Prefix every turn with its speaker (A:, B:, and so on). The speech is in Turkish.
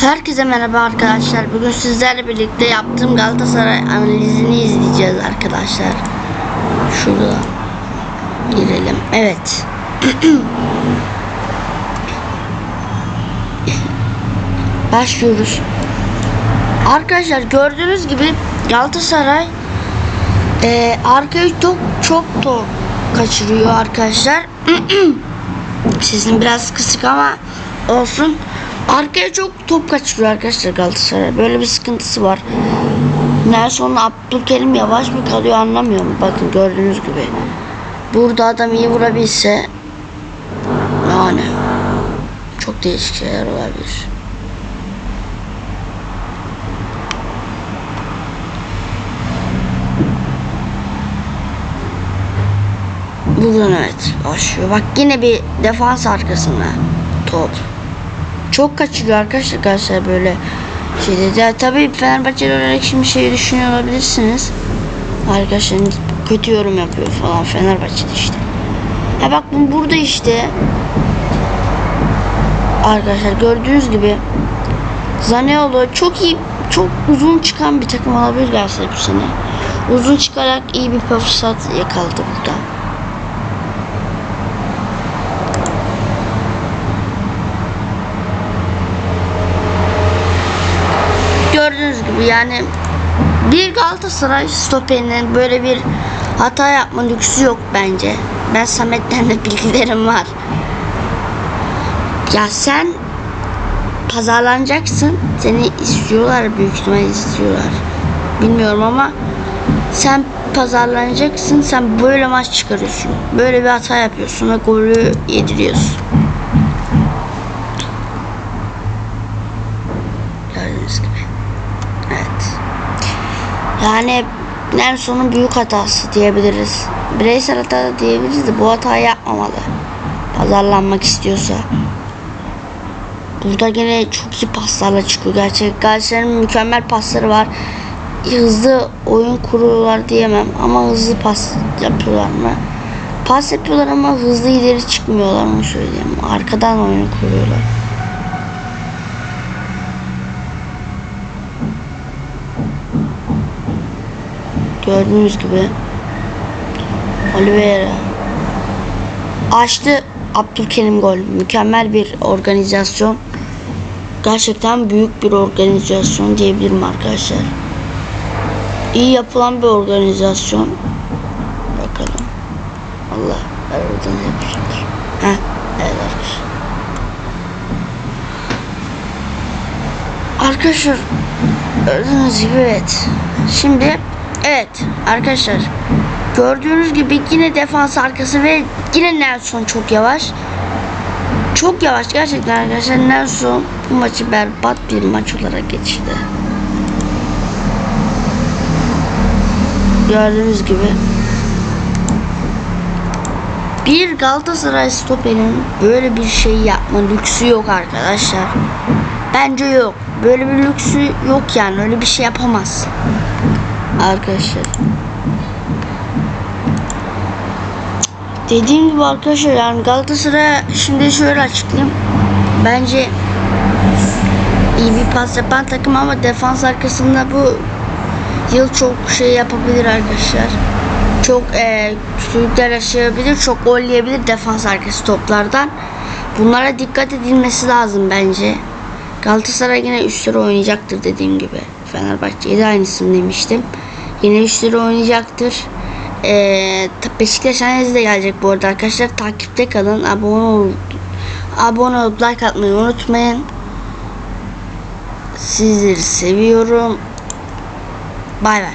A: Herkese merhaba arkadaşlar. Bugün sizlerle birlikte yaptığım Galatasaray analizini izleyeceğiz arkadaşlar. Şurada girelim. Evet. Başlıyoruz. Arkadaşlar gördüğünüz gibi Galatasaray e, arkayı çok çok top kaçırıyor arkadaşlar. Sesim biraz kısık ama olsun. Arkaya çok top kaçırıyor arkadaşlar Galatasaray. Böyle bir sıkıntısı var. Nelson Abdülkerim yavaş mı kalıyor anlamıyorum. Bakın gördüğünüz gibi. Burada adam iyi vurabilse yani çok değişik şeyler olabilir. Buradan evet başlıyor. Bak yine bir defans arkasına top. Çok kaçırıyor arkadaşlar Galatasaray böyle şeyde. Ya tabii Fenerbahçeli olarak şimdi şey düşünüyor olabilirsiniz. Arkadaşlar kötü yorum yapıyor falan Fenerbahçe'de işte. Ya bak bu burada işte arkadaşlar gördüğünüz gibi Zaniolo çok iyi çok uzun çıkan bir takım olabilir Galatasaray bu sene. Uzun çıkarak iyi bir fırsat yakaladı burada. gördüğünüz gibi yani bir Galatasaray stoperinin böyle bir hata yapma lüksü yok bence. Ben Samet'ten de bilgilerim var. Ya sen pazarlanacaksın. Seni istiyorlar büyük ihtimal istiyorlar. Bilmiyorum ama sen pazarlanacaksın. Sen böyle maç çıkarıyorsun. Böyle bir hata yapıyorsun ve golü yediriyorsun. Gördüğünüz gibi. Evet. Yani Nelson'un büyük hatası diyebiliriz. Bireysel hata da diyebiliriz de bu hatayı yapmamalı. Pazarlanmak istiyorsa. Burada gene çok iyi paslarla çıkıyor. Gerçek Galatasaray'ın mükemmel pasları var. Hızlı oyun kuruyorlar diyemem ama hızlı pas yapıyorlar mı? Pas yapıyorlar ama hızlı ileri çıkmıyorlar mı söyleyeyim. Arkadan oyunu kuruyorlar. Gördüğünüz gibi Oliveira açtı Abdülkerim gol. Mükemmel bir organizasyon. Gerçekten büyük bir organizasyon diyebilirim arkadaşlar. İyi yapılan bir organizasyon. Bakalım. Allah aradan yapmışlar. Heh, evet arkadaşlar. Arkadaşlar gördüğünüz gibi evet. Şimdi evet arkadaşlar gördüğünüz gibi yine defans arkası ve yine Nelson çok yavaş. Çok yavaş gerçekten arkadaşlar Nelson bu maçı berbat bir maç olarak geçirdi. Gördüğünüz gibi bir Galatasaray stoperin böyle bir şey yapma lüksü yok arkadaşlar. Bence yok. Böyle bir lüksü yok yani. Öyle bir şey yapamaz. Arkadaşlar. Dediğim gibi arkadaşlar yani Galatasaray'a şimdi şöyle açıklayayım. Bence iyi bir pas yapan takım ama defans arkasında bu yıl çok şey yapabilir arkadaşlar. Çok e, sürükler yaşayabilir, çok gol defans arkası toplardan. Bunlara dikkat edilmesi lazım bence. Galatasaray yine üstleri oynayacaktır dediğim gibi. Fenerbahçe'ye de aynısını demiştim. Yine üstleri oynayacaktır. Ee, Beşiktaş analizi de gelecek bu arada arkadaşlar. Takipte kalın. Abone ol abone olup like atmayı unutmayın. Sizleri seviyorum. Bay bay.